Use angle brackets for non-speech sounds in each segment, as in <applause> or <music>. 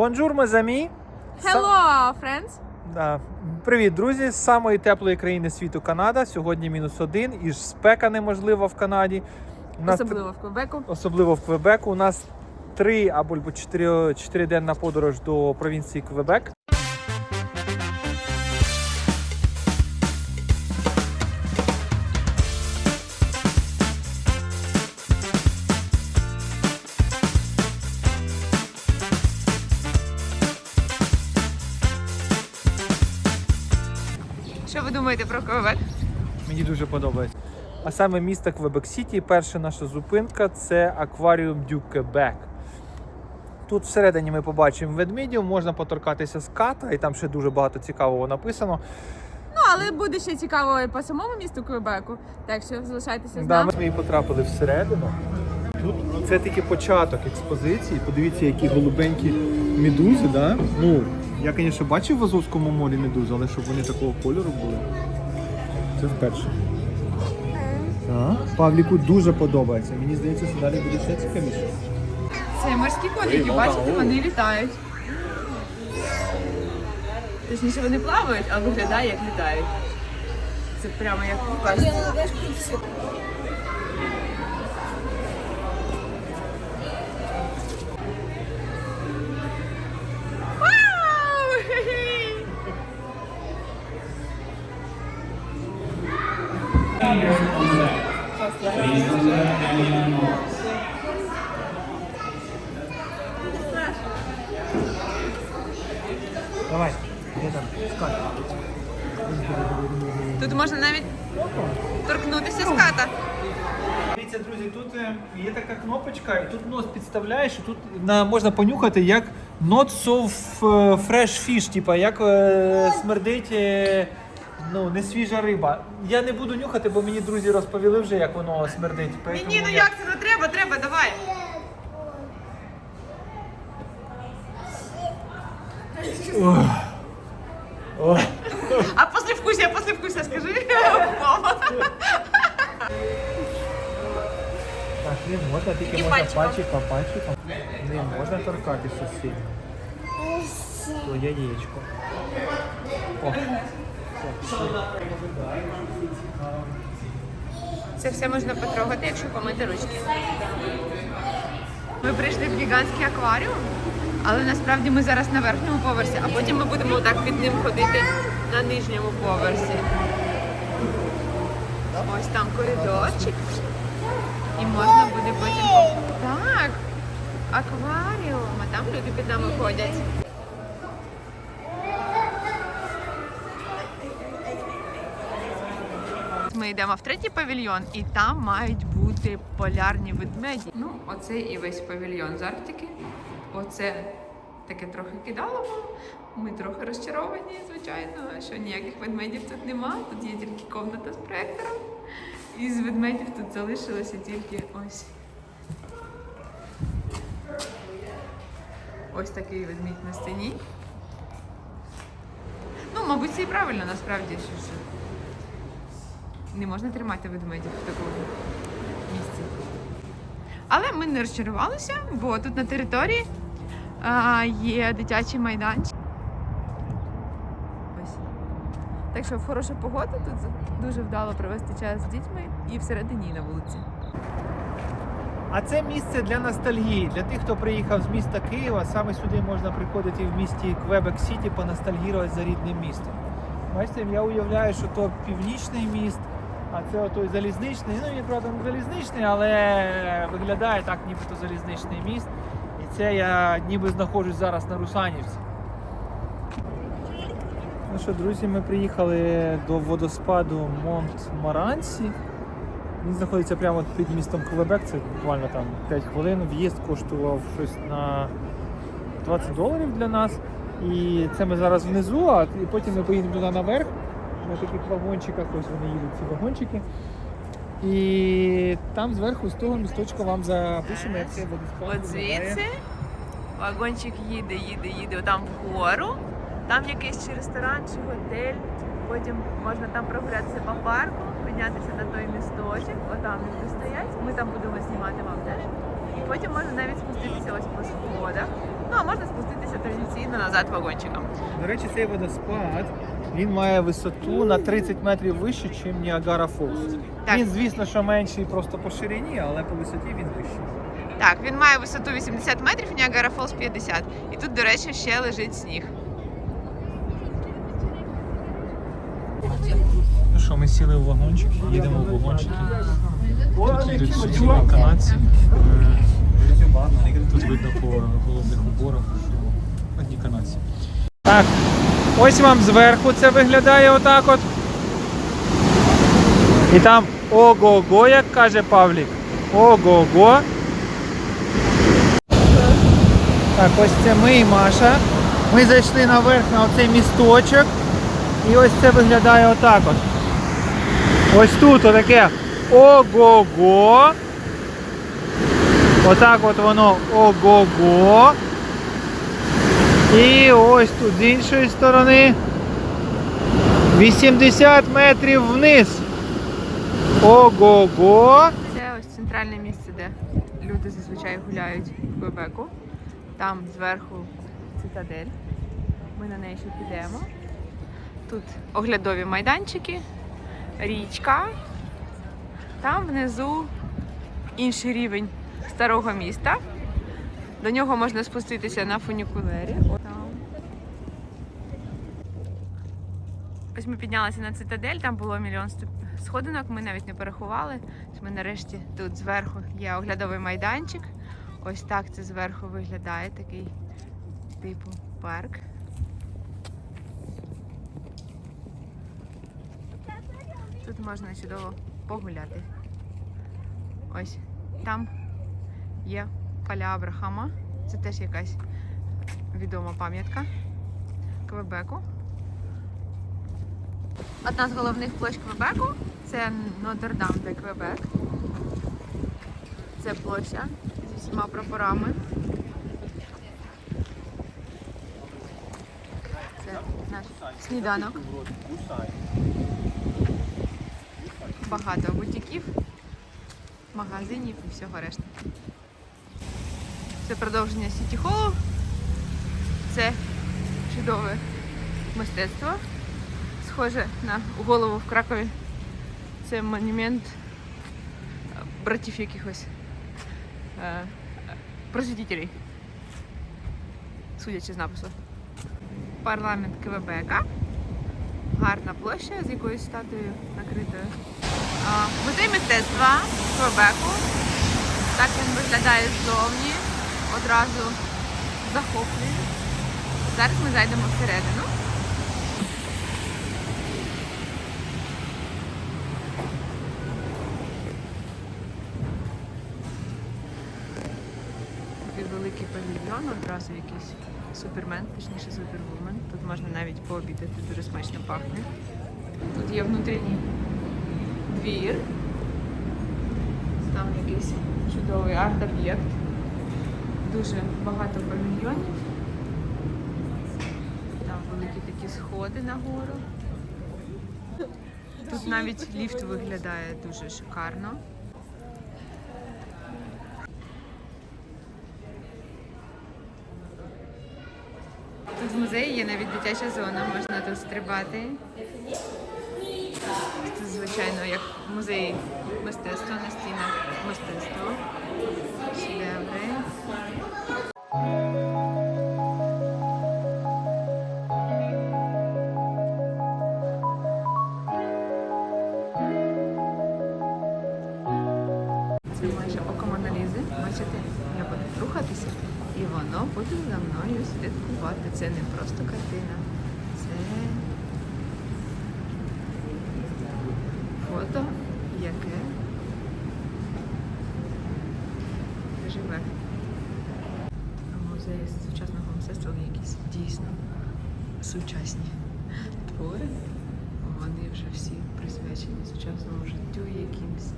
Бонжур, мезамі. Hello, friends! Да. Привіт, друзі! З самої теплої країни світу Канада. Сьогодні мінус один і ж спека неможлива в Канаді. У нас Особливо в Квебеку. особливо в Квебеку. У нас три або чотири, денна подорож до провінції Квебек. Що ви думаєте про Квебек? Мені дуже подобається. А саме місто Квебек Сіті, перша наша зупинка це акваріум Дю Кебек. Тут всередині ми побачимо ведмедів, можна поторкатися ската, і там ще дуже багато цікавого написано. Ну, але буде ще цікаво і по самому місту Квебеку. Так що залишайтеся з Да, нами. ми і потрапили всередину. Тут це тільки початок експозиції. Подивіться, які голубенькі медузи. Да? Ну, я, звісно, бачив в Азовському морі медузи, але щоб вони такого кольору були. Це вперше. Так. Павліку дуже подобається. Мені здається, що далі буде ще цікавіше. Це морські коники, бачите, вони літають. Точніше, вони плавають, а виглядає, як літають. Це прямо як в казці. Давай, де там? Скат. Тут можна навіть торкнутися ската. Дивіться, друзі, тут е, є така кнопочка, і тут нос підставляєш, і тут на, можна понюхати, як not so fresh fish, типа як е, смердить е, ну, не свіжа риба. Я не буду нюхати, бо мені друзі розповіли вже, як воно смердить. Ні, поэтому ні, ну я- як це? Ну треба, треба, давай. Ох. А послевкусие, послевкусие, скажи. Мама. Так, не можна, тільки І можна пальчиком. пальчик по. Не можна торкатися сильно. То яєчко. О. Це все можна потрогати, якщо помити ручки. Ми прийшли в гігантський акваріум, але насправді ми зараз на верхньому поверсі, а потім ми будемо так під ним ходити на нижньому поверсі. Ось там коридорчик. І можна буде потім. Так, акваріум, а там люди під нами ходять. Ми йдемо в третій павільйон, і там мають бути полярні ведмеді. Ну, оце і весь павільйон з Арктики. Оце таке трохи кидалово. Ми трохи розчаровані, звичайно, що ніяких ведмедів тут нема. Тут є тільки комната з проектором. І з ведмедів тут залишилося тільки ось. Ось такий ведмідь на стіні. Ну, мабуть, це і правильно насправді, що не можна тримати ведмедів в такому місці. Але ми не розчарувалися, бо тут на території а, є дитячий майданчик. Ось. Так що в хорошу погоду тут дуже вдало провести час з дітьми і всередині і на вулиці. А це місце для ностальгії. Для тих, хто приїхав з міста Києва, саме сюди можна приходити в місті Квебек Сіті поностальгірувати за рідним містом. Бачите, я уявляю, що то північний міст, а це отой залізничний. Ну він правда не залізничний, але виглядає так, нібито залізничний міст. І це я ніби знаходжусь зараз на Русанівці. Ну що, друзі, ми приїхали до водоспаду Монт Марансі. Він знаходиться прямо під містом Квебек, це буквально там 5 хвилин. В'їзд коштував щось на 20 доларів для нас. І це ми зараз внизу, а потім ми поїдемо туди наверх. На таких вагончиках, ось вони їдуть ці вагончики. І там зверху з того місточка вам запишемо, як це водоспад. От звідси вагончик їде, їде, їде там вгору. Там якийсь чи ресторан, чи готель. Потім можна там прогулятися по парку, піднятися на той місточок, отам люди стоять. Ми там будемо знімати вам теж. І потім можна навіть спуститися ось по сходах. Ну а можна спуститися постійно назад вагончиком. До речі, цей водоспад він має висоту на 30 метрів вище, ніж Ніагара. Так. Він, звісно, що менший просто по ширині, але по висоті він вищий. Так, він має висоту 80 метрів, Ніагара Фолз 50. І тут, до речі, ще лежить сніг. Ну що, ми сіли в вагончик, їдемо в вагончики. Тут їдуть сюди канадці. Е, Тут видно по головних уборах, що одні канадці. Так, ось вам зверху це виглядає отак от. І там ого-го, як каже Павлік. Ого-го. Так, ось це ми і Маша. Ми зайшли наверх на оцей місточок. І ось це виглядає отак от. Ось тут отаке ого-го. Отак от воно ого-го. І ось тут з іншої сторони 80 метрів вниз. Ого-го. Це ось центральне місце, де люди зазвичай гуляють в Квебеку. Там зверху цитадель. Ми на неї ще підемо. Тут оглядові майданчики, річка. Там внизу інший рівень старого міста. До нього можна спуститися на фунікулері. Ось ми піднялися на цитадель, там було мільйон сходинок, ми навіть не порахували. Ось Ми нарешті тут зверху є оглядовий майданчик. Ось так це зверху виглядає, такий типу парк. Тут можна чудово погуляти. Ось там є поля Абрахама. Це теж якась відома пам'ятка Квебеку. Одна з головних площ Квебеку це Нотр-Дам де Квебек. Це площа зі всіма прапорами. Це наш сніданок. Багато бутіків, магазинів і всього решти. Це продовження Сіті Холу. Це чудове мистецтво схоже на голову в Кракові. Це монумент е, братів якихось е, просвітителей, судячи з напису. Парламент Квебека. Гарна площа з якоюсь статуєю накритою. Музей мистецтва Квебеку. Так він виглядає ззовні. Одразу захоплює. Зараз ми зайдемо всередину. Такий великий павільйон, одразу якийсь супермен, точніше супервумен. Тут можна навіть пообідати, дуже смачно пахне. Тут є внутрішній двір. Там якийсь чудовий арт-об'єкт. Дуже багато павільйонів. Там великі такі сходи нагору. Тут навіть ліфт виглядає дуже шикарно. Тут в музеї є навіть дитяча зона, можна тут стрибати. Це, звичайно, як музей мистецтва на стінах мистецтво. Це майже око Монолізи. Бачите, я буду рухатися, і воно буде за мною слідкувати. Це не просто картина, це фото, яке живе. Музеї сучасного мистецтва якісь дійсно сучасні твори. Вони вже всі присвячені сучасному життю, якимсь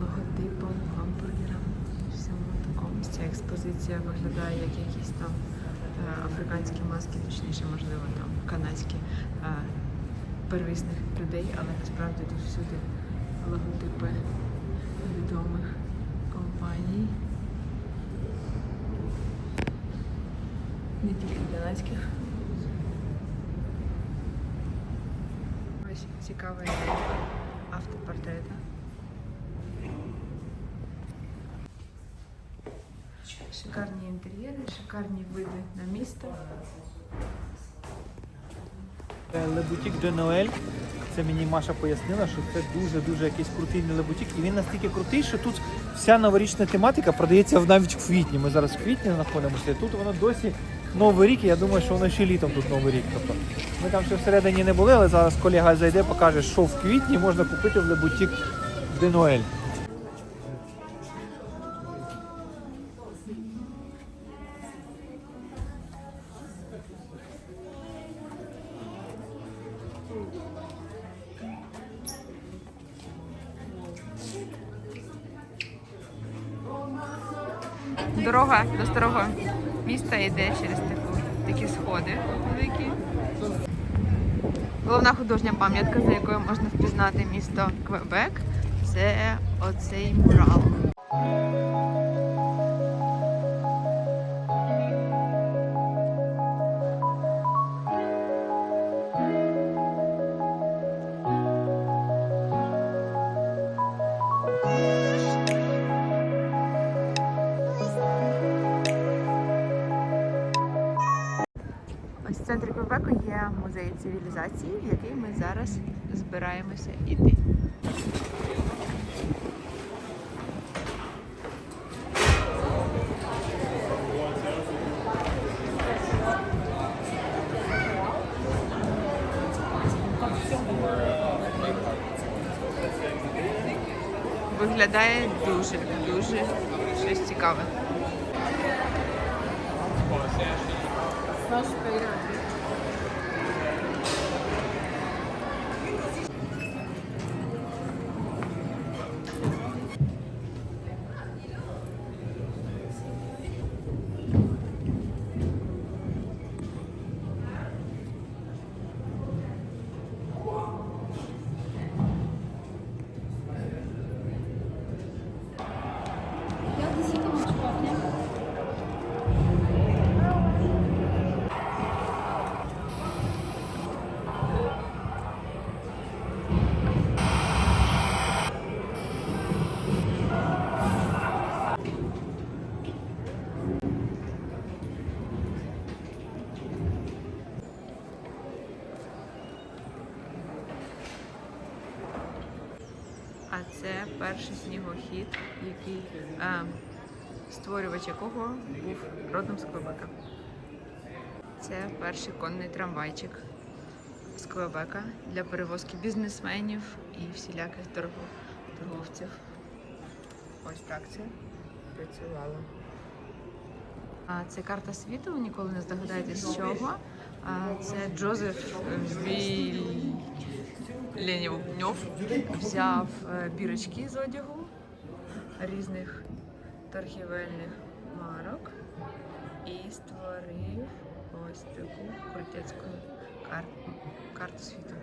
логотипам, гамбургерам, всьому такому. Ця експозиція виглядає як якісь там е, африканські маски, точніше, можливо, там канадські е, первісних людей, але насправді тут всюди логотипи відомих компаній. Не тільки для нацьких. Ось цікавий автопортрета. Шикарні інтер'єри, шикарні види на місто. Le Boutique de Noël. Це мені Маша пояснила, що це дуже-дуже якийсь крутий лебутік. І він настільки крутий, що тут вся новорічна тематика продається навіть в квітні. Ми зараз в квітні знаходимося. Тут воно досі Новий рік, і я думаю, що воно ще літом тут Новий рік. Тобто ми там ще всередині не були, але зараз колега зайде, покаже, що в квітні можна купити в Лебутік де Ноель. Дорога до старого міста йде через таку, такі сходи великі. Головна художня пам'ятка, за якою можна впізнати місто Квебек, це оцей мурал. В є музей цивілізації, в який ми зараз збираємося йти. Виглядає дуже, дуже щось цікаве. А це перший снігохід, який е, створювач якого був родом з Квебека. Це перший конний трамвайчик з Квебека для перевозки бізнесменів і всіляких торговців. Ось так це працювало. А це карта світу, ніколи не здогадаєтесь з чого. А це Джозеф Вільнєв взяв е, бірочки з одягу різних торгівельних марок і створив ось таку крутецьку карту, карту світу.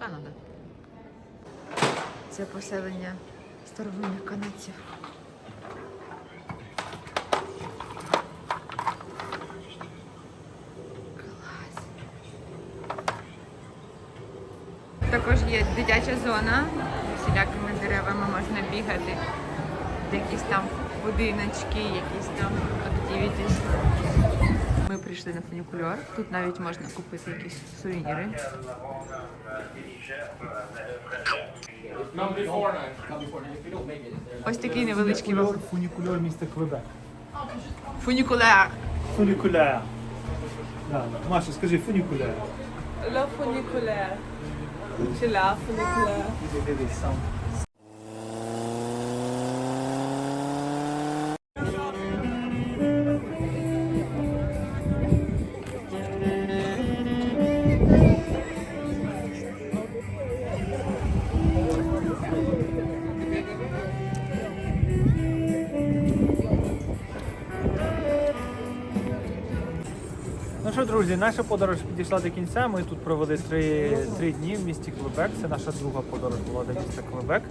Канада. Це поселення старовинних канадців. Також є дитяча зона, всілякими деревами можна бігати, якісь там будиночки, якісь там активітіс. Ми прийшли на фунікульор. Тут навіть можна купити якісь сувеніри. Come before nine. Come before nine. If you don't make it, there. Ось такий невеличкий вагон. Фунікульор міста Квебек. Фунікуляр. Фунікуляр. Да. Маша, скажи фунікуляр. La funiculaire. Чи la funiculaire. Ну що, друзі, наша подорож підійшла до кінця. Ми тут провели три, три дні в місті Квебек. Це наша друга подорож була до міста Квебек.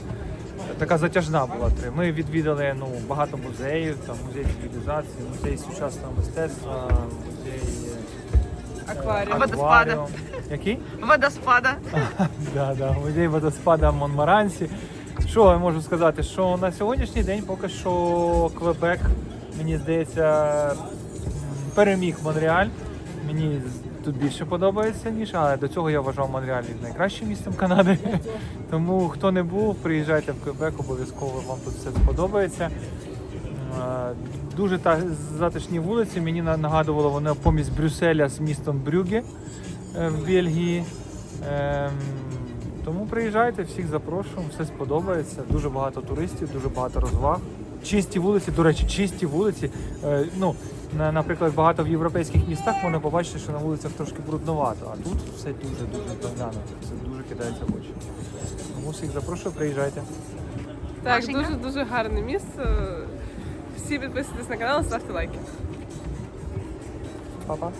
Така затяжна була три. Ми відвідали ну, багато музеїв, там музей цивілізації, музей сучасного мистецтва, музей е, Акваріум. Водоспада. Який? Водоспада. <laughs> Да, да, музей водоспада Монмарансі. Що я можу сказати? Що на сьогоднішній день поки що Квебек, мені здається, переміг Монреаль. Мені тут більше подобається, ніж, але до цього я вважав Монреаль найкращим містом Канади. <laughs> Тому хто не був, приїжджайте в Квебек, обов'язково вам тут все сподобається. Дуже та затишні вулиці. Мені на- нагадувало вони помість Брюсселя з містом Брюге е, в Бельгії. Ем, Тому приїжджайте, всіх запрошуємо, все сподобається. Дуже багато туристів, дуже багато розваг. Чисті вулиці, до речі, чисті вулиці. Е, Ну, наприклад, багато в європейських містах можна побачити, що на вулицях трошки брудновато, а тут все дуже дуже доглянуто. Це дуже кидається в очі. Тому всіх запрошую, приїжджайте. Так, дуже дуже гарне місце. Всі підписуйтесь на канал, ставте лайки. Па-па.